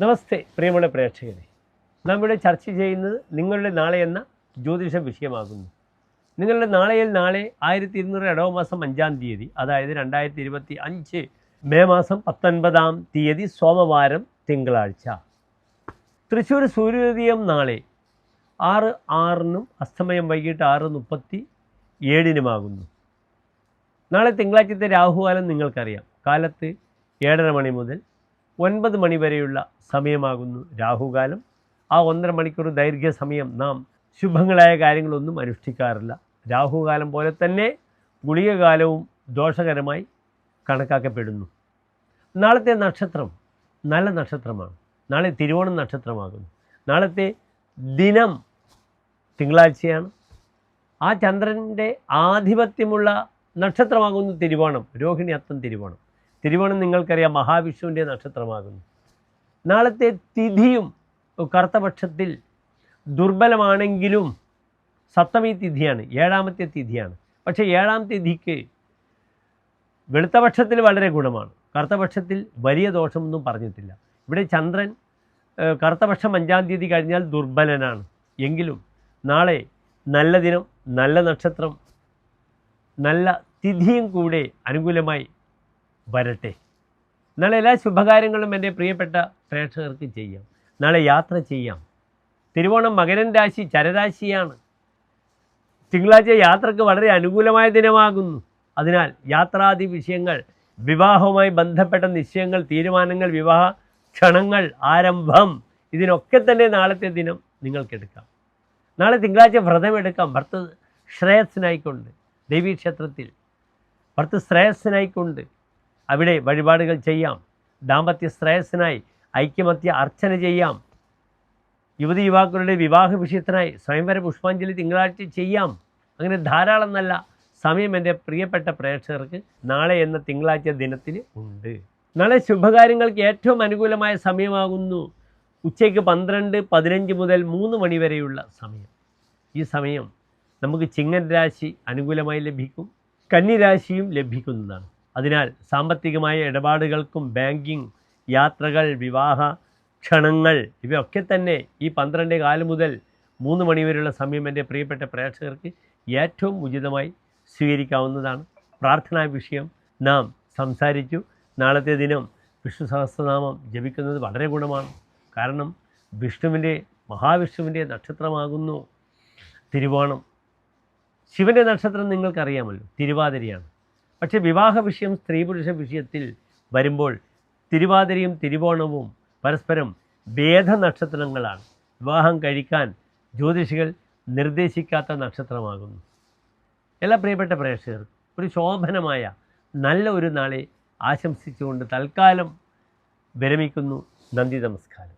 നമസ്തേ പ്രിയമുള്ള പ്രേക്ഷകരെ. നമ്മുടെ ചർച്ച ചെയ്യുന്നത് നിങ്ങളുടെ നാളെ എന്ന ജ്യോതിഷ വിഷയമാകുന്നു. നിങ്ങളുടെ നാളെയിൽ നാളെ ആയിരത്തി ഇരുന്നൂറ് ഇടവ മാസം അഞ്ചാം തീയതി അതായത് രണ്ടായിരത്തി ഇരുപത്തി അഞ്ച് മെയ് മാസം പത്തൊൻപതാം തീയതി സോമവാരം തിങ്കളാഴ്ച. തൃശ്ശൂർ സൂര്യോദയം നാളെ ആറ് ആറിനും അസ്തമയം വൈകിട്ട് ആറ് മുപ്പത്തി ഏഴിനുമാകുന്നു നാളെ തിങ്കളാഴ്ചത്തെ രാഹുകാലം നിങ്ങൾക്കറിയാം. കാലത്ത് ഏഴര മണി മുതൽ ഒൻപത് മണി വരെയുള്ള സമയമാകുന്നു രാഹുകാലം. ആ ഒന്നര മണിക്കൂർ ദൈർഘ്യ സമയം നാം ശുഭങ്ങളായ കാര്യങ്ങളൊന്നും അനുഷ്ഠിക്കാറില്ല. രാഹുകാലം പോലെ തന്നെ ഗുളികകാലവും ദോഷകരമായി കണക്കാക്കപ്പെടുന്നു. നാളത്തെ നക്ഷത്രം നല്ല നക്ഷത്രമാണ്. നാളെ തിരുവോണം നക്ഷത്രമാകുന്നു. നാളത്തെ ദിനം തിങ്കളാഴ്ചയാണ്. ആ ചന്ദ്രന്റെ ആധിപത്യമുള്ള നക്ഷത്രമാകുന്നു തിരുവോണം. രോഹിണി അത്തം തിരുവോണം. തിരുവോണം നിങ്ങൾക്കറിയാം മഹാവിഷ്ണുവിന്റെ നക്ഷത്രമാകുന്നു. നാളത്തെ തിഥിയും കറുത്തപക്ഷത്തിൽ ദുർബലമാണെങ്കിലും സപ്തമി തിഥിയാണ് ഏഴാമത്തെ തിഥിയാണ്. പക്ഷേ ഏഴാം തിഥിക്ക് വെളുത്തപക്ഷത്തിൽ വളരെ ഗുണമാണ്. കറുത്തപക്ഷത്തിൽ വലിയ ദോഷമൊന്നും പറഞ്ഞിട്ടില്ല. ഇവിടെ ചന്ദ്രൻ കറുത്തപക്ഷം അഞ്ചാം തീയതി കഴിഞ്ഞാൽ ദുർബലനാണ്. എങ്കിലും നാളെ നല്ല ദിനം നല്ല നക്ഷത്രം നല്ല തിഥിയും കൂടെ അനുകൂലമായി വരട്ടെ. നാളെ എല്ലാ ശുഭകാര്യങ്ങളും എന്റെ പ്രിയപ്പെട്ട പ്രേക്ഷകർക്ക് ചെയ്യാം. നാളെ യാത്ര ചെയ്യാം. തിരുവോണം മകരൻ രാശി ചരരാശിയാണ്. തിങ്കളാഴ്ച യാത്രയ്ക്ക് വളരെ അനുകൂലമായ ദിനമാകുന്നു. അതിനാൽ യാത്രാദി വിഷയങ്ങൾ വിവാഹവുമായി ബന്ധപ്പെട്ട നിശ്ചയങ്ങൾ തീരുമാനങ്ങൾ വിവാഹ ക്ഷണങ്ങൾ ആരംഭം ഇതിനൊക്കെ തന്നെ നാളത്തെ ദിനം നിങ്ങൾക്കെടുക്കാം. നാളെ തിങ്കളാഴ്ച വ്രതമെടുക്കാം. ഭർത്ത ശ്രേയസ്സിനായിക്കൊണ്ട് ദേവീക്ഷേത്രത്തിൽ ഭർത്ത ശ്രേയസ്സിനായിക്കൊണ്ട് അവിടെ വഴിപാടുകൾ ചെയ്യാം. ദാമ്പത്യ ശ്രേയസ്സിനായി ഐക്യമത്യ അർച്ചന ചെയ്യാം. യുവതി യുവാക്കളുടെ വിവാഹ വിഷയത്തിനായി സ്വയംവര പുഷ്പാഞ്ജലി തിങ്കളാഴ്ച ചെയ്യാം. അങ്ങനെ ധാരാളം നല്ല സമയം എന്റെ പ്രിയപ്പെട്ട പ്രേക്ഷകർക്ക് നാളെ എന്ന തിങ്കളാഴ്ച ദിനത്തിൽ ഉണ്ട്. നാളെ ശുഭകാര്യങ്ങൾക്ക് ഏറ്റവും അനുകൂലമായ സമയമാകുന്നു. ഉച്ചയ്ക്ക് പന്ത്രണ്ട് പതിനഞ്ച് മുതൽ മൂന്ന് മണി വരെയുള്ള സമയം. ഈ സമയം നമുക്ക് ചിങ്ങൻ രാശി അനുകൂലമായി ലഭിക്കും. കന്നിരാശിയും ലഭിക്കുന്നതാണ്. അതിനാൽ സാമ്പത്തികമായ ഇടപാടുകൾക്കും ബാങ്കിങ് യാത്രകൾ വിവാഹ ക്ഷണങ്ങൾ ഇവയൊക്കെ തന്നെ ഈ പന്ത്രണ്ട് കാൽ മുതൽ മൂന്ന് മണിവരെയുള്ള സമയം എന്റെ പ്രിയപ്പെട്ട പ്രേക്ഷകർക്ക് ഏറ്റവും ഉചിതമായി സ്വീകരിക്കാവുന്നതാണ്. പ്രാർത്ഥനാ വിഷയം നാം സംസാരിച്ചു. നാളത്തെ ദിനം വിഷ്ണു സഹസ്രനാമം ജപിക്കുന്നത് വളരെ ഗുണമാണ്. കാരണം വിഷ്ണുവിന്റെ മഹാവിഷ്ണുവിന്റെ നക്ഷത്രമാകുന്നു തിരുവോണം. ശിവന്റെ നക്ഷത്രം നിങ്ങൾക്കറിയാമല്ലോ തിരുവാതിരയാണ്. പക്ഷേ വിവാഹ വിഷയം സ്ത്രീ പുരുഷ വിഷയത്തിൽ വരുമ്പോൾ തിരുവാതിരയും തിരുവോണവും പരസ്പരം വേദ നക്ഷത്രങ്ങളാണ്. വിവാഹം കഴിക്കാൻ ജ്യോതിഷികൾ നിർദ്ദേശിക്കാത്ത നക്ഷത്രമാകുന്നു. എല്ലാ പ്രിയപ്പെട്ട പ്രേക്ഷകർക്കും ഒരു ശോഭനമായ നല്ല ഒരു നാളെ ആശംസിച്ചുകൊണ്ട് തൽക്കാലം വിരമിക്കുന്നു. നന്ദി നമസ്കാരം.